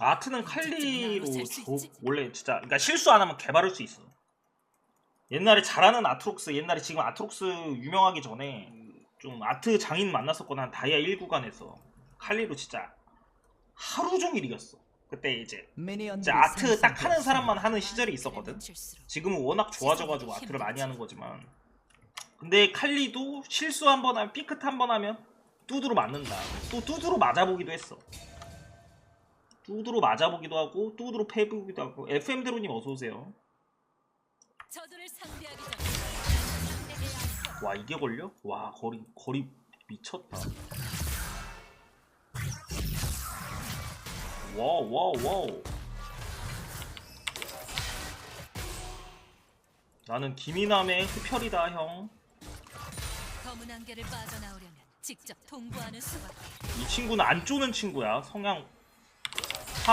아트는 칼리로 조, 원래 진짜 그러니까 실수 안 하면 개발할 수 있어. 옛날에 잘하는 아트록스 옛날에 지금 아트록스 유명하기 전에 좀 아트 장인 만났었거나 한 다이아 1구간에서 칼리로 진짜 하루 종일 이겼어. 그때 이제 이제 아트 딱 하는 사람만 하는 시절이 있었거든. 지금은 워낙 좋아져가지고 아트를 많이 하는 거지만 근데 칼리도 실수 한 번 하면 삐끗 한 번 하면 뚜드로 맞는다. 또 뚜드로 맞아보기도 했어. 뚜드로 맞아보기도 하고 뚜드로 패보기도 하고 FM 드로님 어서 오세요. 저들을 상대하기 전 상대해야 할 것. 와 이게 걸려? 와 거리 거리 미쳤다. 와우 와우 와우. 나는 김이남의 흡혈이다 형. 이 친구는 안 쪼는 친구야. 성향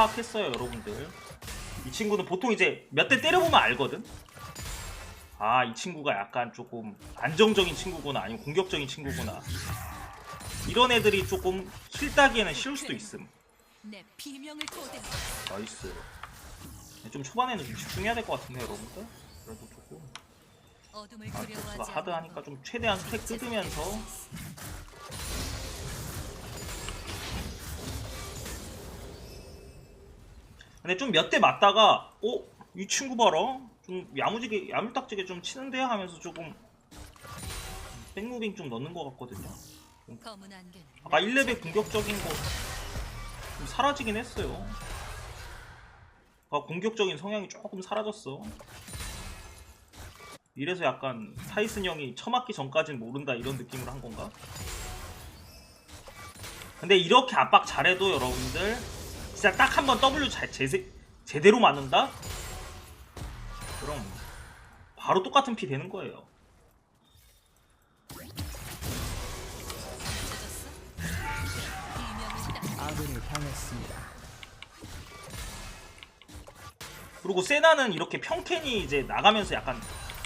파악했어요, 여러분들. 이 친구는 보통 이제 몇 대 때려보면 알거든. 아, 이 친구가 약간 조금 안정적인 친구구나, 아니면 공격적인 친구구나. 이런 애들이 조금 킬 따기에는 쉬울 수도 있음. 나이스. 좀 초반에는 좀 집중해야 될 것 같은데, 여러분들. 그래도 조금. 아, 보스가 하드하니까 좀 최대한 스택 뜯으면서 근데 좀 몇 대 맞다가 어? 이 친구 봐라. 좀 야무지게 야물딱지게 좀 치는데? 하면서 조금 백무빙 좀 넣는 것 같거든요. 아까 1레벨 공격적인 거 좀 사라지긴 했어요. 아, 공격적인 성향이 조금 사라졌어. 이래서 약간 타이슨 형이 처맞기 전까진 모른다 이런 느낌으로 한 건가? 근데 이렇게 압박 잘해도 여러분들 진짜 딱 한 번 W 잘 제세, 제대로 맞는다? 그럼 바로 똑같은 피 되는 거예요. 당했습니다. 그리고 세나는 이렇게 평캔이 이제 나가면서 약간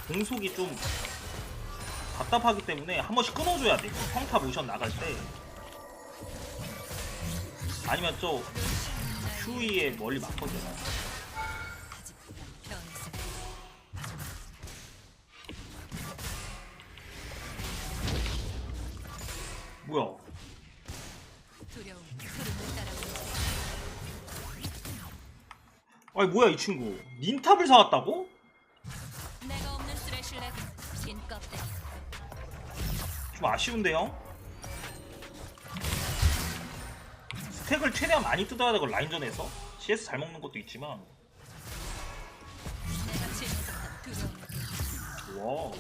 공속이 좀 답답하기 때문에 한 번씩 끊어줘야 돼. 평타 모션 나갈 때. 아니면 또 휴이에 멀리 맞거든. 뭐야? 아니 뭐야 이 친구? 닌탑을 사왔다고? 좀 아쉬운데요? 스택을 최대한 많이 뜯어야 되고 라인전에서 CS 잘 먹는 것도 있지만 와.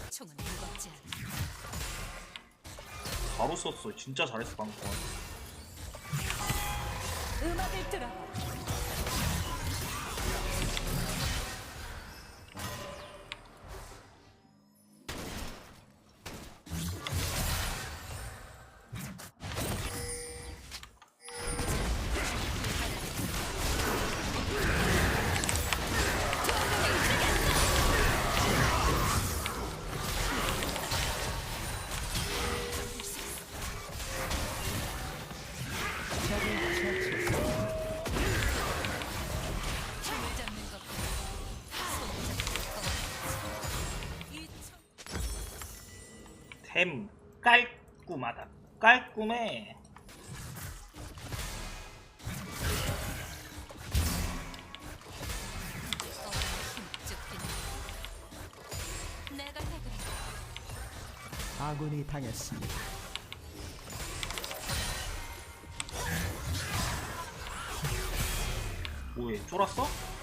바로 썼어 진짜 잘했어 방금 음악을 들어. 템 깔끔하다 깔끔해. 아군이 당했습니다. 뭐해 쫄았어?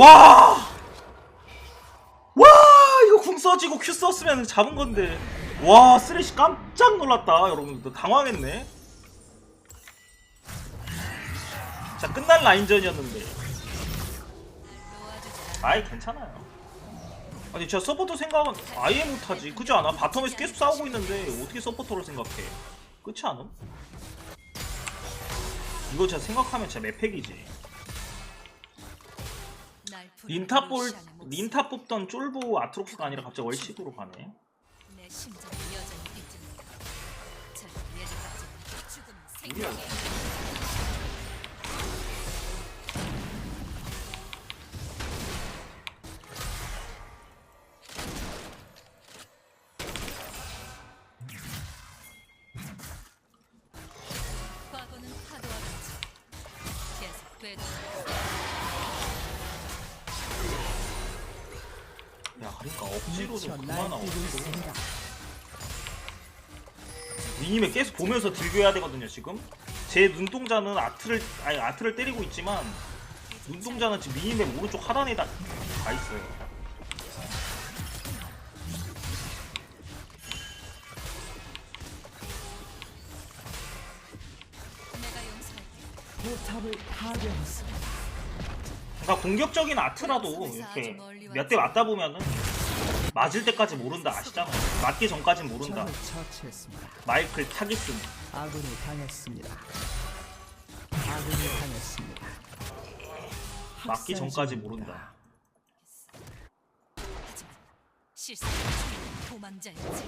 와! 와! 이거 궁 써지고 큐 썼으면 잡은 건데. 와 쓰레쉬 깜짝 놀랐다 여러분들. 당황했네. 자 끝난 라인전이었는데. 아이 괜찮아요. 아니 제가 서포터 생각은 아예 못하지. 그지 않아? 바텀에서 계속 싸우고 있는데 어떻게 서포터를 생각해? 끝이 않음? 이거 진짜 생각하면 진짜 매팩이지 린타 볼. 린타 뽑던 쫄보 아트록스가 아니라 갑자기 월식으로 가네 내 여전히? 생명 야 그러니까 억지로 좀 미쳐 그만 있습니다. 미니맵 계속 보면서 딜교해야 되거든요 지금 제 눈동자는 아트를 아니 아트를 때리고 있지만 눈동자는 지금 미니맵 오른쪽 하단에다 가 있어요 내가 용서할게. 포탑을 파괴했습니다. 그러니까 공격적인 아트라도 이렇게 몇 대 맞다 보면은 맞을 때까지 모른다 아시잖아요 맞기 전까진 모른다. 마이클 타기슨 아군이 당했습니다. 아군이 당했습니다. 맞기 전까지. 모른다 실상은 도망자였지.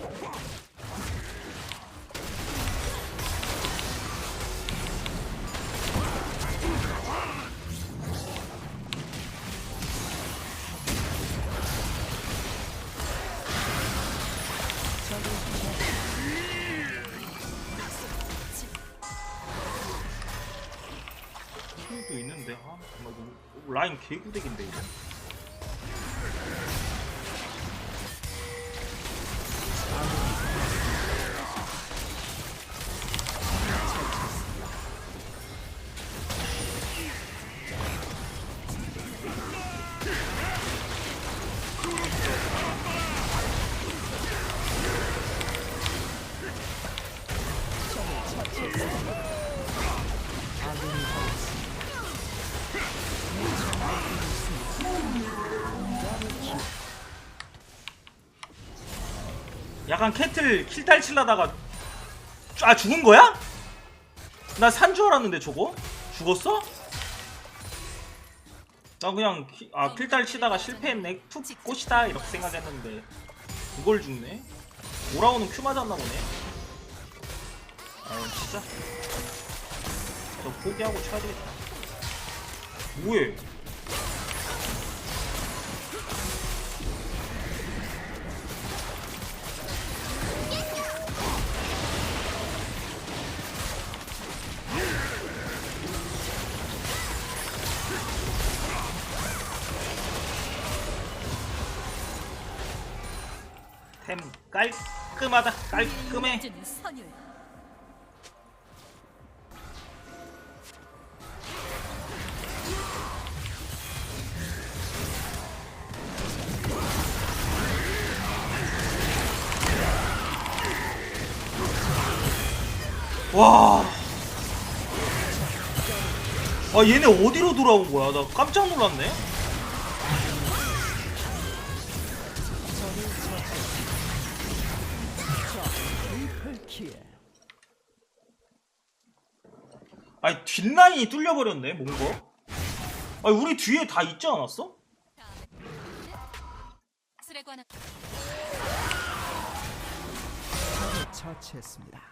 라인 개구대기인데 이거 약간 캐틀 킬딸 칠라다가 아 죽은 거야? 나 산 줄 알았는데 저거? 죽었어? 나 그냥 키- 아 킬딸 치다가 실패했네. 푹 꽃이다 이렇게 생각했는데. 그걸 죽네? 오라오는 큐 맞았나 보네. 아 진짜. 저 포기하고 쳐야 되겠다. 뭐해 깔끔하다 깔끔해 는 선율. 와. 아 얘네 어디로 돌아온 거야? 나 깜짝 놀랐네. 아니 뒷라인이 뚫려버렸네 뭔가. 아니 우리 뒤에 다 있지 않았어? 처치했습니다.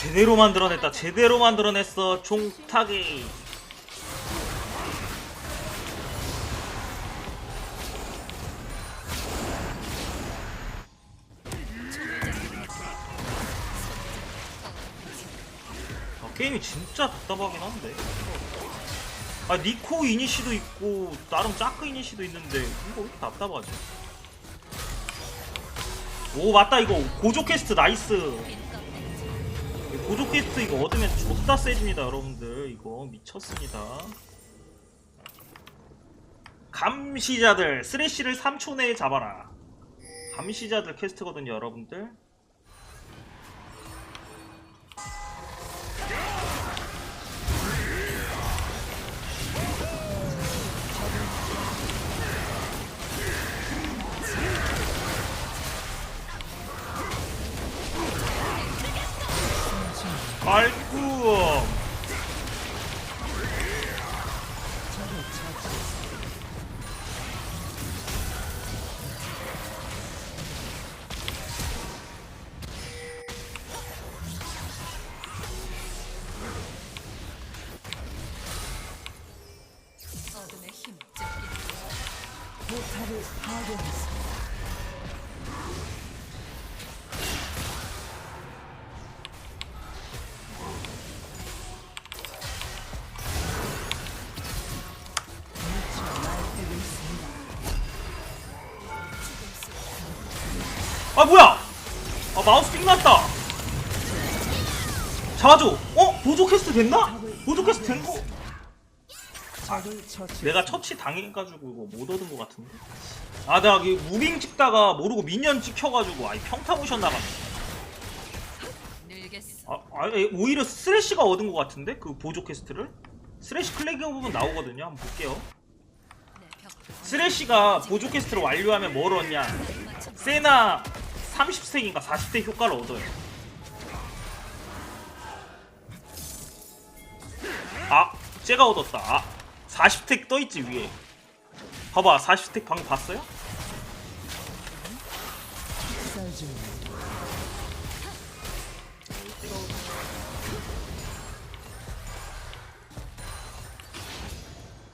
제대로 만들어냈다. 제대로 만들어냈어. 종타기 아, 게임이 진짜 답답하긴 한데. 아 니코 이니시도 있고 나름 짜크 이니시도 있는데 이거 왜 이렇게 답답하지? 오 맞다 이거. 고조 퀘스트 나이스 고조 퀘스트 이거 얻으면 존나 세집니다 여러분들. 이거 미쳤습니다. 감시자들 쓰레쉬를 3초 내에 잡아라. 감시자들 퀘스트거든요 여러분들 포탑을 있습니다. 아 뭐야 아 마우스 삑 났다 잡아줘 어? 보조 퀘스트 됐나? 보조 퀘스트 된거. 내가 처치 당해가지고 이거 못 얻은 것 같은데? 아 내가 이 무빙 찍다가 모르고 미니언 찍혀가지고 아이 평타 모션 나갔네. 늘겠어. 아, 아 오히려 쓰레쉬가 얻은 것 같은데? 그 보조 퀘스트를? 쓰레쉬 클레그 부분 나오거든요. 한번 볼게요. 쓰레쉬가 보조 퀘스트를 완료하면 뭘 얻냐. 세나 30스택인가 40스택 효과를 얻어요. 아 쟤가 얻었다. 아 40스택 떠있지 위에 봐봐 40스택 방금 봤어요?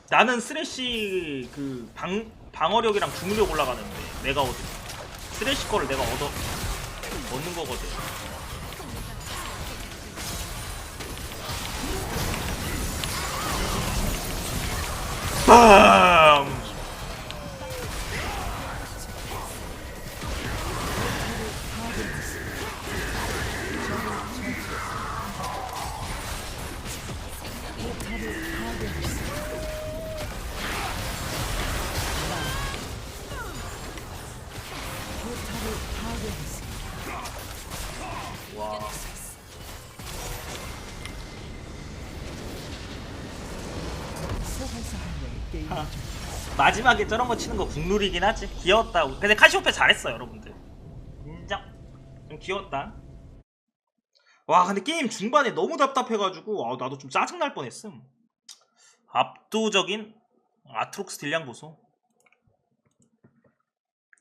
나는 쓰레쉬 그 방, 방어력이랑 중력 올라가는데 내가 얻은 쓰레쉬 거를 내가 얻어 얻는 거거든 Ah! 마지막에 저런 거 치는 거 국룰이긴 하지. 귀여웠다. 근데 카시오페 잘했어 여러분들. 인정. 좀 귀여웠다. 와 근데 게임 중반에 너무 답답해가지고 아, 나도 좀 짜증날 뻔했음. 압도적인 아트록스 딜량 보소.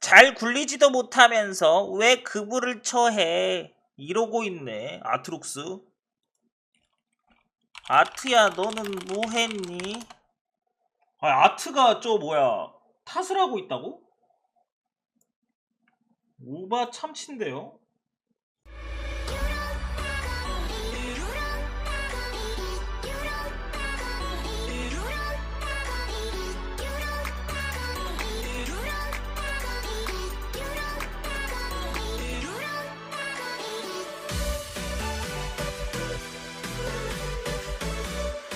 잘 굴리지도 못하면서 왜 그부를 처해? 이러고 있네 아트록스. 아트야 너는 뭐했니? 아, 아트가 저 뭐야 탓을 하고 있다고? 오바 참친데요?